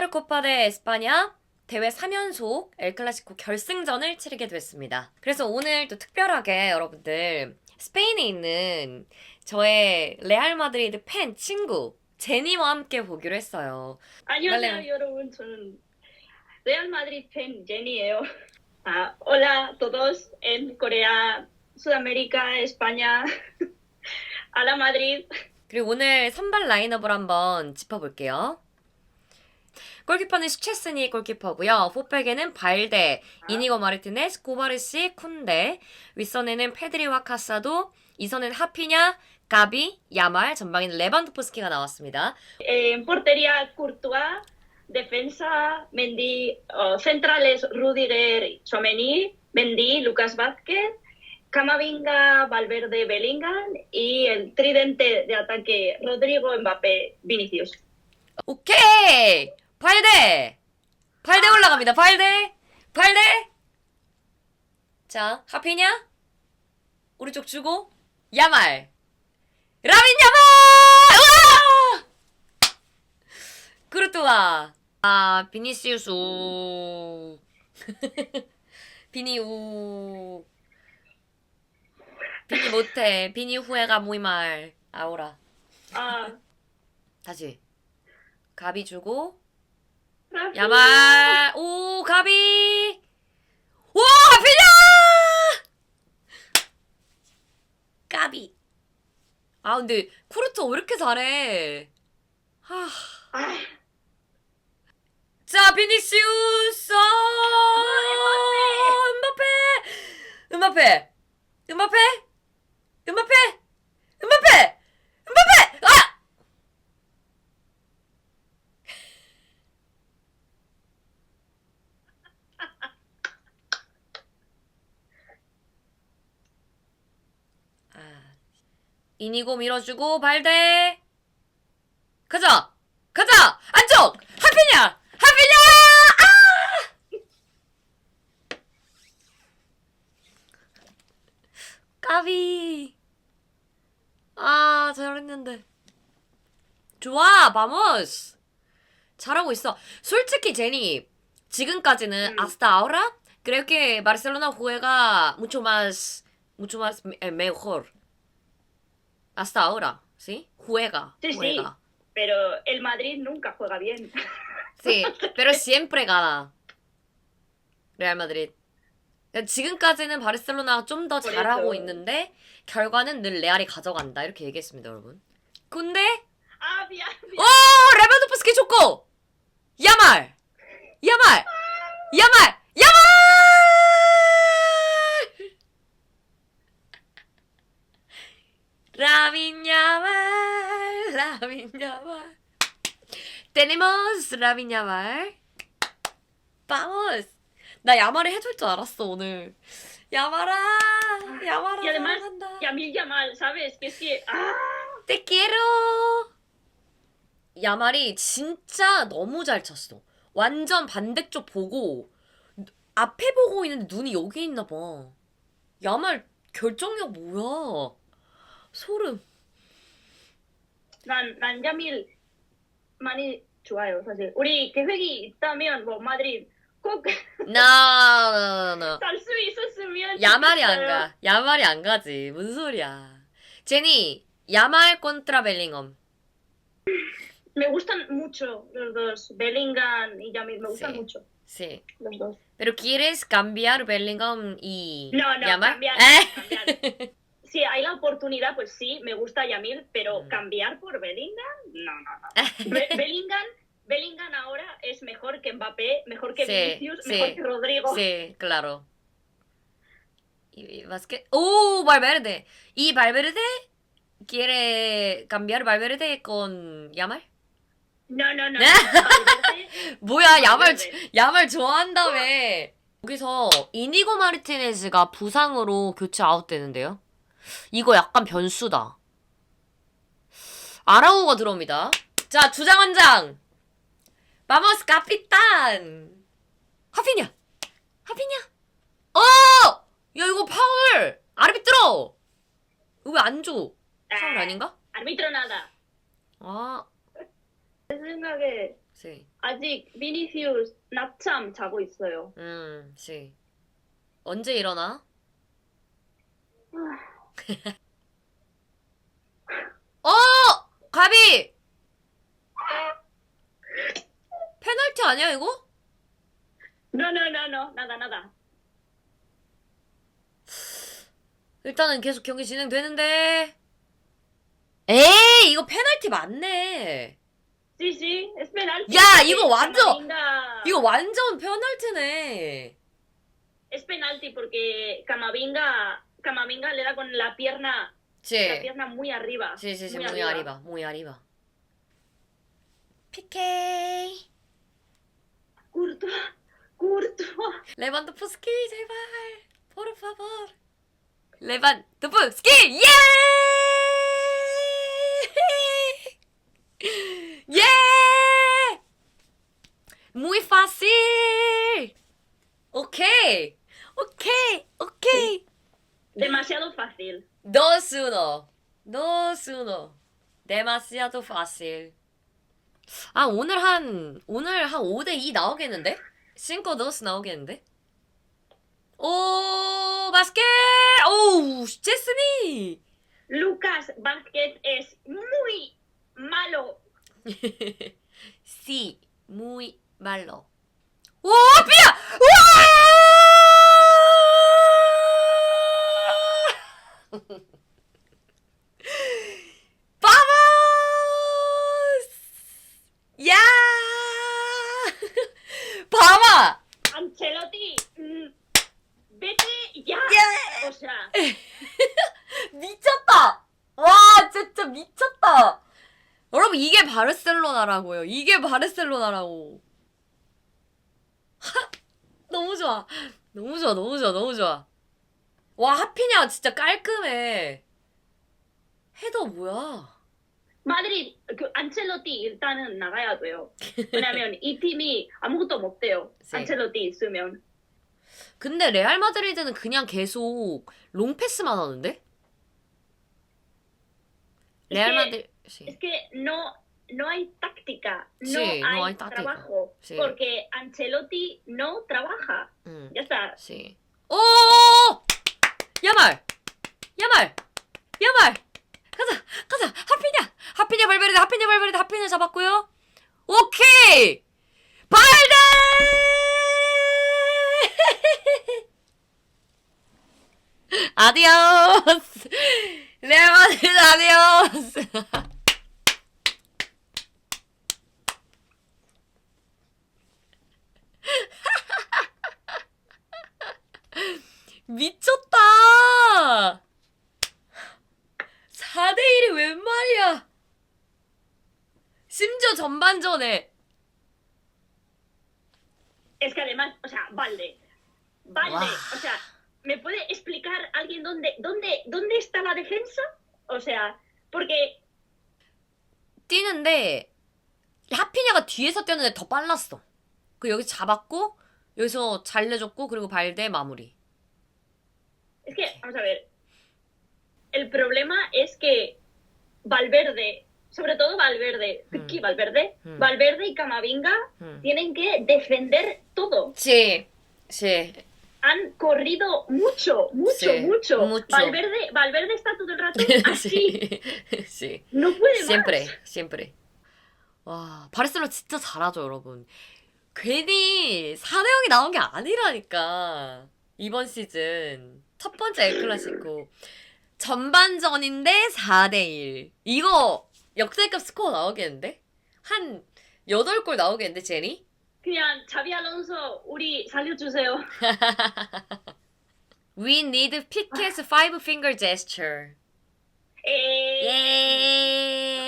코파 대 에스파냐 대회 3연속 엘클라시코 결승전을 치르게 됐습니다. 그래서 오늘 또 특별하게 여러분들 스페인에 있는 저의 레알 마드리드 팬 친구 제니와 함께 보기로 했어요. 안녕하세요 말레. 여러분 저는 레알 마드리드 팬 제니예요. Ah, hola todos en Corea, Sudamérica, España, a la Madrid. 그리고 오늘 선발 라인업을 한번 짚어볼게요. 골키퍼는 슈체스니 골키퍼고요. 포백에는 발데, 이니고 마르티네스, 고바르시, 쿤데, 윗선에는 페드리와 카사도, 이선은 하피냐, 가비, 야말, 전방에는 레반도프스키가 나왔습니다. Eh, En portería Courtois, defensa Mendy, oh, centrales Rudiger, Chomení, Mendy, Lucas Vázquez, Camavinga, Valverde, Bellingham y el tridente de ataque Rodrigo, Mbappé, Vinicius. 오케이! 발데! 발데 올라갑니다. 발데! 발데! 자, 하피냐? 오른쪽 주고, 야말! 라빈 야말! 우와! 그루트와. 아, 비니시우스 우. 비니 우. 비니 못해. 비니 후회가 무이말. 아오라. Ah, 다시. 가비 주고. 야말 오 가비. 와 필려 까비. 아 근데 쿠르토 왜 이렇게 잘해? 하. 자 비니시우스. 음바페 음바페. 음바페. 음바페? 음바페 음바페 아 아, 이니고 밀어주고 발대 가자 가자 안쪽 하피냐 하피냐 아 까비 아 잘했는데 좋아 바모스 잘하고 있어 솔직히 제니 지금까지는 음. hasta ahora creo que Barcelona juega mucho más mucho más me- mejor hasta ahora ¿sí? juega Sí, sí. juega pero el Madrid nunca juega bien. Sí, pero siempre gana. 마드리드. 그러니까 지금까지는 바르셀로나가 좀 더 잘하고 있는데 결과는 늘 레알이 가져간다 이렇게 얘기했습니다, 여러분. 근데 Ah, bien, bien. 오 레반도프스키 좋고 야말 야말 야말 야말 라빈 야말 tenemos 야말 vamos 나 야말을 해줄 줄 알았어 오늘 야말아 야말아 Y además, 사랑한다 Yamil Yamal, ¿sabes? Que es que. ¡Ah! Te quiero. 야말이 진짜 너무 잘 쳤어. 완전 반대쪽 보고 앞에 보고 있는데 눈이 여기 있나 봐. 야말 결정력 뭐야? 소름. 난, 난 야밀 많이 좋아요, 사실. 우리 계획이 있다면, 뭐, 마드리드 꼭 나, 나, 나. 갈수 있었으면. 야말이 안. 가. 야말이 안 가지. 무슨 소리야. 제니, 야말 contra 벨링엄. Me gustan mucho los dos, Bellingham y Yamil, me gustan Sí. mucho Sí. los dos. Pero quieres cambiar 벨링엄 y No, no, 야말? cambiar, 에? cambiar. Si hay la oportunidad, pues sí, me gusta Yamil, pero Mm. cambiar por Bellingham, no, no, no. Be- Bellingham, Bellingham ahora es mejor que Mbappé, mejor que Sí, Vinicius, sí. mejor que Rodrigo. Sí, claro. Y Vázquez. ¡Uh! Valverde. ¿Y Valverde quiere cambiar Valverde con 야말? No, no, no. 네? Valverde, 뭐야, 야말, Valverde. 야말 좋아한다며. 여기서 이니고 마르티네즈가 부상으로 교체 아웃되는데요. 이거 약간 변수다. 아라우가 들어옵니다. 자, 주장 한 장. 마모스 카피탄. 하피냐. 하피냐. 어! 야, 이거 파울. 아르비트로. 이거 왜안 줘? 파울 아닌가? Árbitro nada. 아, 생각에 sí. 아직 비니시우스 낮잠 자고 있어요. 음, sí. 언제 일어나? 어! 가비! 페널티 아니야, 이거? No, no, no, no, nada, nada. 일단은 계속 경기 진행되는데. 에이, 이거 페널티 맞네. Sí, sí, es penalti. 야, 이거 완전- Camavinga- 이거 완전 페널티네. Es penalti porque Camavinga, Camavinga le da con la pierna, la 지. pierna muy arriba. Sí, sí, sí, muy muy arriba, muy arriba. PK. Courtois, Courtois. 레반도프스키 제발. por favor. 레반도프스키 예! 예! muy fácil. 오케이. Demasiado fácil. Dos uno. Dos uno. Demasiado fácil. 아, 오늘 한, 오늘 한 5대2 나오겠는데? 5-2 나오겠는데? 오, 바스켓! 오, 제스니! Lucas Vázquez es muy malo. sí, muy malo. 오, 삐야! 우와! ¡Vamos! ¡Ya! ¡Vamos! Ancelotti, mm, vete ya. 예! O sea, 미쳤다! 와, 진짜 미쳤다! 여러분, 이게 바르셀로나라고요. 이게 바르셀로나라고. 하! 너무 좋아. 너무 좋아, 너무 좋아, 너무 좋아. 와, 하피냐, 진짜 깔끔해. 헤더 뭐야? Madrid, 그 안첼로티 일단은 나가야 돼요. 왜냐면 이 팀이 아무것도 못 돼요. 네. 안첼로티 있으면. 근데 레알 마드리드는 그냥 계속 롱 패스만 하는데? 레알 이게- 마드리드. Es que no, no hay táctica, no, Sí, hay, no hay táctica. trabajo, Sí. porque Ancelotti no trabaja. 응. Ya está. 시. 오! 야말! 야말! 야말! 가자! 가자! 하피냐! 하피냐 발베르데 하피냐 발베르데 하피냐 잡았고요. 오케이! 발데! 아디오스! 레마드 아디오스! 미쳤다! 4대1이 웬 말이야! 심지어 전반전에 Es que además, o sea, Valde, Valde, Guau. o sea, ¿me puede explicar alguien dónde, dónde, dónde está la defensa? O sea, porque 뛰는데 하피냐가 뒤에서 뛰었는데 더 빨랐어. 그 여기 잡았고 여기서 잘 내줬고 그리고 발대 마무리. Es que, vamos a ver, el problema es que Valverde, sobre todo Valverde, Mm. ¿qué Valverde? Mm. Valverde y Camavinga 음. tienen que defender todo. 시, 시. Han corrido mucho, mucho, Sí, mucho. mucho. Valverde, Valverde está todo el rato así. 시, 시. No puede siempre, más. siempre. 와, 바르셀로나 진짜 잘하죠, 여러분. 괜히 4대 0이 나온 게 아니라니까. 이번 시즌 첫 번째 엘클라시코 전반전인데 4대 1. 이거 역대급 스코어 나오겠는데? 한 8골 나오겠는데, 제니? 그냥 자비 알론소 우리 살려주세요. We need Piquet's five finger gesture. 에,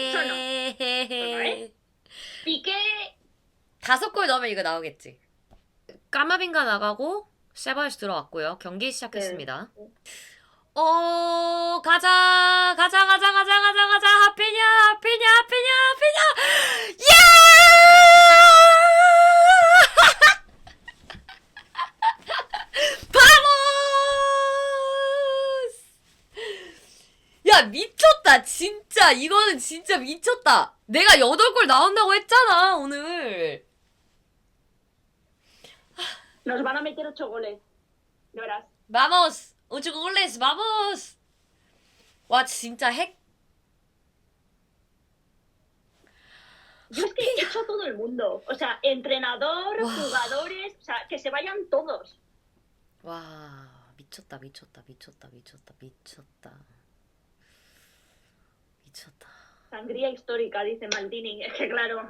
예. 피케 다섯 골 넣으면 이거 나오겠지. 까마빈가 나가고 세바이스 들어왔고요. 경기 시작했습니다. 네. 오 가자 가자 가자 가자 가자 가자 하피냐 하피냐 하피냐 하피냐 예! 바모스! 야 미쳤다 진짜 이거는 진짜 미쳤다. 내가 8골 나온다고 했잖아, 오늘. Nos van a meter ocho goles. De verás. Vamos. 오주 골레스, vamos. 와, 진짜 핵. Yo es que he hecho a todo el mundo. O sea, entrenador, Wow. jugadores, o sea, que se vayan todos. 와, 미쳤다, 미쳤다, 미쳤다, 미쳤다, 미쳤다. 미쳤다. Sangría histórica, dice Maldini. Es que claro.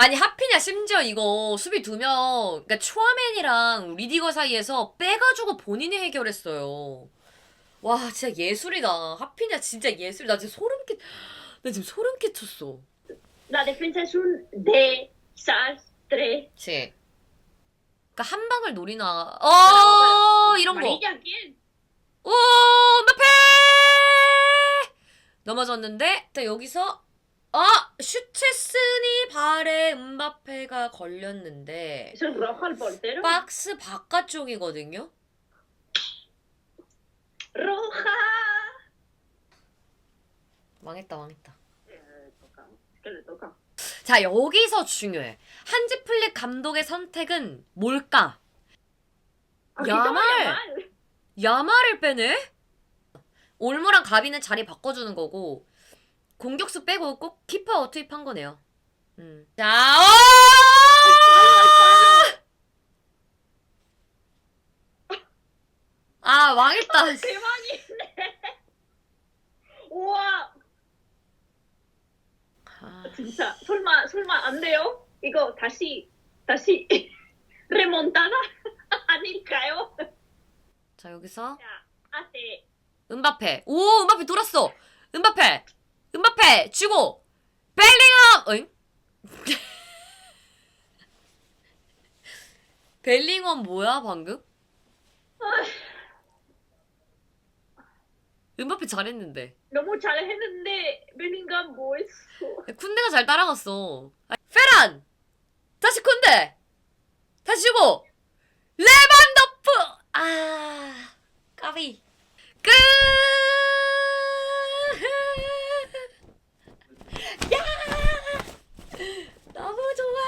아니 하피냐 심지어 이거 수비 두 명, 그러니까 초아맨이랑 리디거 사이에서 빼가지고 본인이 해결했어요. 와 진짜 예술이다. 하피냐 진짜 예술. 나 지금 소름 끼, 나 지금 소름 끼쳤어. La defensa es un desastre. 그치? 그러니까 한 방을 노리나. 어 이런 거. ¿Amarilla quién? 오 음바페 넘어졌는데 일단 여기서 아 슈체스니 발에 음바페가 걸렸는데. 박스 바깥쪽이거든요. ¡Roja! 망했다 망했다. Eh, toca. Le toca. 자 여기서 중요해. 한지 플릭 감독의 선택은 뭘까? Aquí Yamal. toma Yamal. 야마를 빼네? 올무랑 가비는 자리 바꿔주는 거고 공격수 빼고 꼭 키퍼 투입한 거네요. 음. 자, 어! 아 망했다. ¡Qué 많이 우와! 아, 진짜 설마 설마 안 돼요? 이거 다시 다시 remontada 아닐까요? 자 여기서 자, hace 은바페. 오 은바페 돌았어. 은바페. 은바페 주고 벨링엄. 어잉? 벨링엄 뭐야 방금? 은바페 잘했는데. 너무 잘했는데 베닝감 뭐 했어? 쿤데가 잘 따라갔어. 아, 페란! 다시 쿤데! 다시 주고! 레반도프! 아, 까비. 끝! 너무 좋아!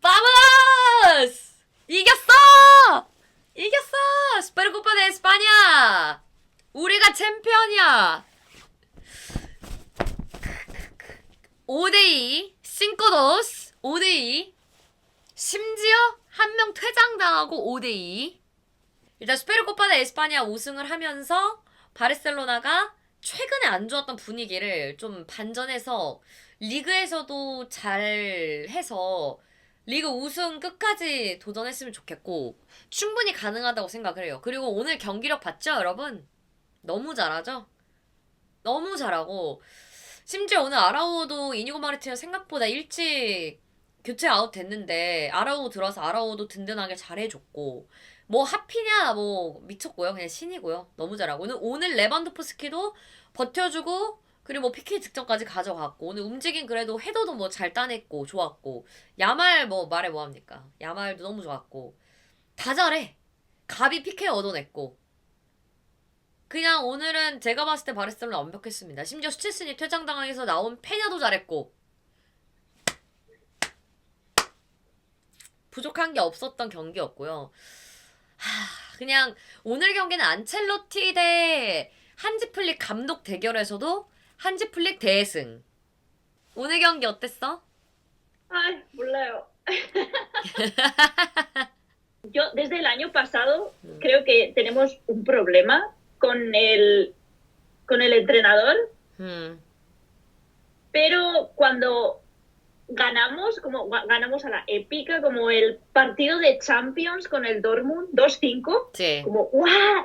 바모스! 이겼어! 이겼어! 스페르코파 데 에스파냐! 우리가 챔피언이야! 5대2 싱코도스 5대2 심지어 한 명 퇴장당하고 5대2 일단 스페르코파데 에스파냐 우승을 하면서 바르셀로나가 최근에 안 좋았던 분위기를 좀 반전해서 리그에서도 잘 해서 리그 우승 끝까지 도전했으면 좋겠고 충분히 가능하다고 생각을 해요. 그리고 오늘 경기력 봤죠, 여러분? 너무 잘하죠? 너무 잘하고 심지어 오늘 아라우도 이니고 마르티나 생각보다 일찍 교체 아웃 됐는데 아라우 들어서 아라우도 든든하게 잘해줬고 뭐 하피냐 뭐 미쳤고요. 그냥 신이고요. 너무 잘하고. 오늘 오늘 레반도프스키도 버텨주고 그리고 뭐 PK 득점까지 가져갔고 오늘 움직임 그래도 헤더도 뭐 잘 따냈고 좋았고. 야말 뭐 말해 뭐 합니까? 야말도 너무 좋았고. 다 잘해. 가비 PK 얻어냈고. 그냥 오늘은 제가 봤을 때 바르셀로나 완벽했습니다. 심지어 슈체스니 퇴장당해서 나온 페냐도 잘했고. 부족한 게 없었던 경기였고요. 하, 그냥 오늘 경기는 안첼로티 대 한지 플릭 감독 대결에서도 한지 플릭 대승. 오늘 경기 어땠어? Ay, 몰라요. Yo desde el año pasado Mm. creo que tenemos un problema con el con el entrenador, 음, pero cuando ganamos, como ganamos a la épica, como el partido de Champions con el Dortmund 2-5, como ¡guau!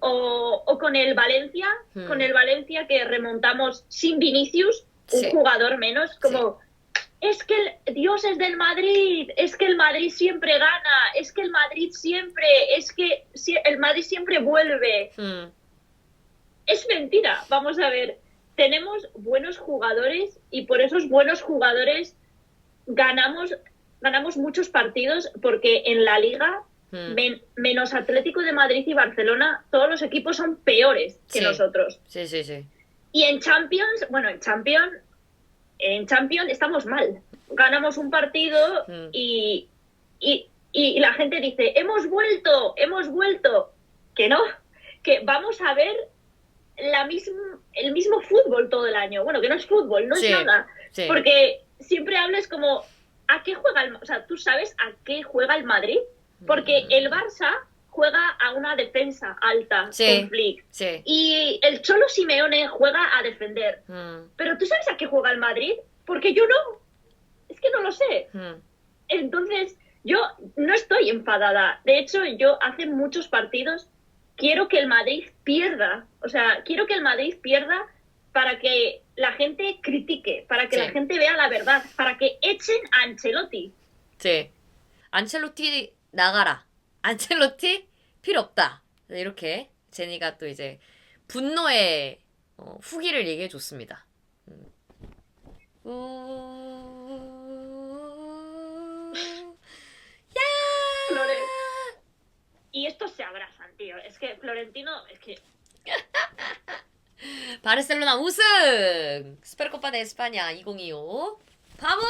o, con el Valencia, hmm. con el Valencia que remontamos sin Vinicius, un jugador menos, como es que el Dios es del Madrid, es que el Madrid siempre gana, es que el Madrid siempre, es que el Madrid siempre vuelve. Hmm. Es mentira, vamos a ver, tenemos buenos jugadores y por esos buenos jugadores ganamos, ganamos muchos partidos porque en la liga 음. men- menos Atlético de Madrid y Barcelona, todos los equipos son peores que Sí. nosotros. Sí, sí, sí. Y en Champions, bueno, en Champions, en Champions estamos mal. Ganamos un partido Mm. y, y, y la gente dice, hemos vuelto, hemos vuelto. Que no, que vamos a ver la misma, el mismo fútbol todo el año. Bueno, que no es fútbol, no Sí. es nada. Sí. Porque siempre hablas como, ¿a qué juega el O sea, ¿tú sabes a qué juega el Madrid? Porque Mm. el Barça juega a una defensa alta Sí. con Flick. Sí. Y el Cholo Simeone juega a defender. Mm, Pero ¿tú sabes a qué juega el Madrid? Porque yo no. Es que no lo sé. mm. Entonces, yo no estoy enfadada. De hecho, yo hace muchos partidos quiero que el Madrid pierda. O sea, quiero que el Madrid pierda para que la gente critique, para que Sí. la gente vea la verdad, para que echen a Ancelotti. 네. 안첼로티 나가라. 안첼로티 필요 없다. 네, 이렇게 제니가 또 이제 분노의 어, 후기를 얘기해 줬습니다. 음. 우... 야! Flore- Y estos se abrazan, Tío. Es que Florentino, es que 바르셀로나 우승! 스페르코파 데 에스파냐 2025. 바보!